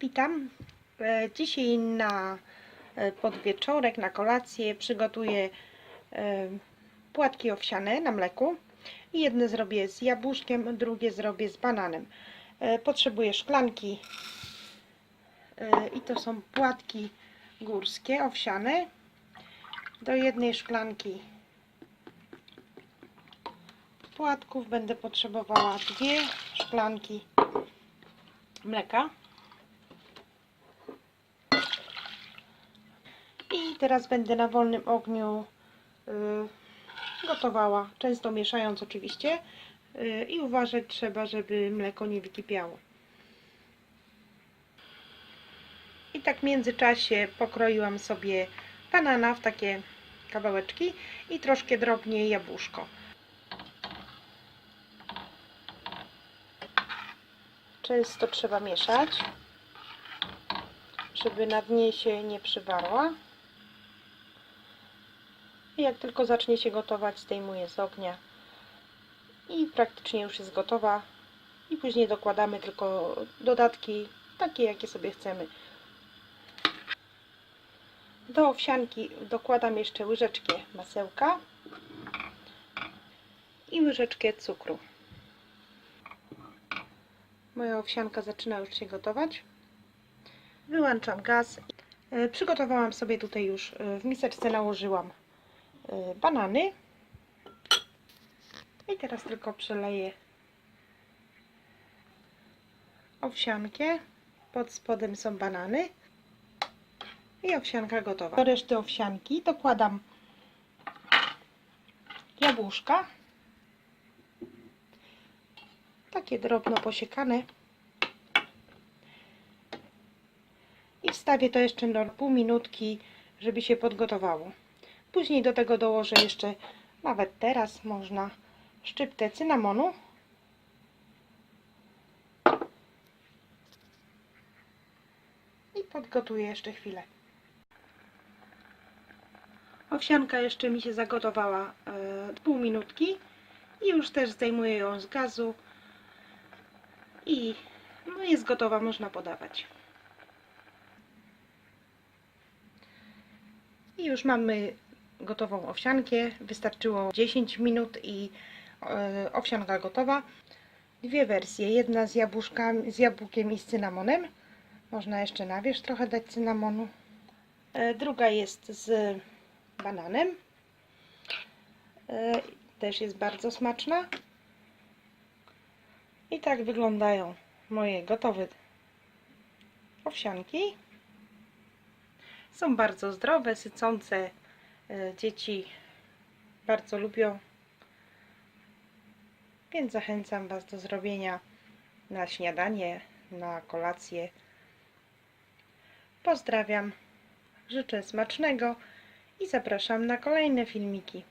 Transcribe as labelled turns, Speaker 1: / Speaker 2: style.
Speaker 1: Witam. E, Dzisiaj na e, podwieczorek, na kolację przygotuję e, płatki owsiane na mleku. Jedne zrobię z jabłuszkiem, drugie zrobię z bananem. Potrzebuję szklanki i to są płatki górskie, owsiane. Do jednej szklanki płatków będę potrzebowała dwie szklanki mleka. I teraz będę na wolnym ogniu y, gotowała, często mieszając oczywiście. Y, I uważać trzeba, żeby mleko nie wykipiało. I tak w międzyczasie pokroiłam sobie banana w takie kawałeczki i troszkę drobniej jabłuszko. Często trzeba mieszać, żeby na dnie się nie przywarła. Jak tylko zacznie się gotować, zdejmuję z ognia i praktycznie już jest gotowa. I później dokładamy tylko dodatki, takie jakie sobie chcemy. Do owsianki dokładam jeszcze łyżeczkę masełka i łyżeczkę cukru. Moja owsianka zaczyna już się gotować. Wyłączam gaz. E, Przygotowałam sobie tutaj już e, w miseczce nałożyłam banany. I teraz tylko przeleję owsiankę. Pod spodem są banany. I owsianka gotowa. Do reszty owsianki dokładam jabłuszka takie drobno posiekane i wstawię to jeszcze na pół minutki, żeby się podgotowało. Później do tego dołożę jeszcze, nawet teraz można, szczyptę cynamonu. I podgotuję jeszcze chwilę. Owsianka jeszcze mi się zagotowała e, pół minutki i już też zdejmuję ją z gazu i no jest gotowa, można podawać. I już mamy gotową owsiankę. Wystarczyło 10 minut i e, owsianka gotowa. Dwie wersje. Jedna z jabłuszkami, z jabłkiem i z cynamonem. Można jeszcze na wierzch trochę dać cynamonu. E, druga jest z bananem. E, też jest bardzo smaczna. I tak wyglądają moje gotowe owsianki. Są bardzo zdrowe, sycące. E, Dzieci bardzo lubią. Więc zachęcam Was do zrobienia na śniadanie, na kolację. Pozdrawiam, życzę smacznego i zapraszam na kolejne filmiki.